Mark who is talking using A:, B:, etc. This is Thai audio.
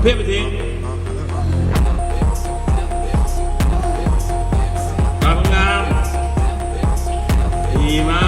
A: เพี้ยนไปทิ้งกำงามดีมาก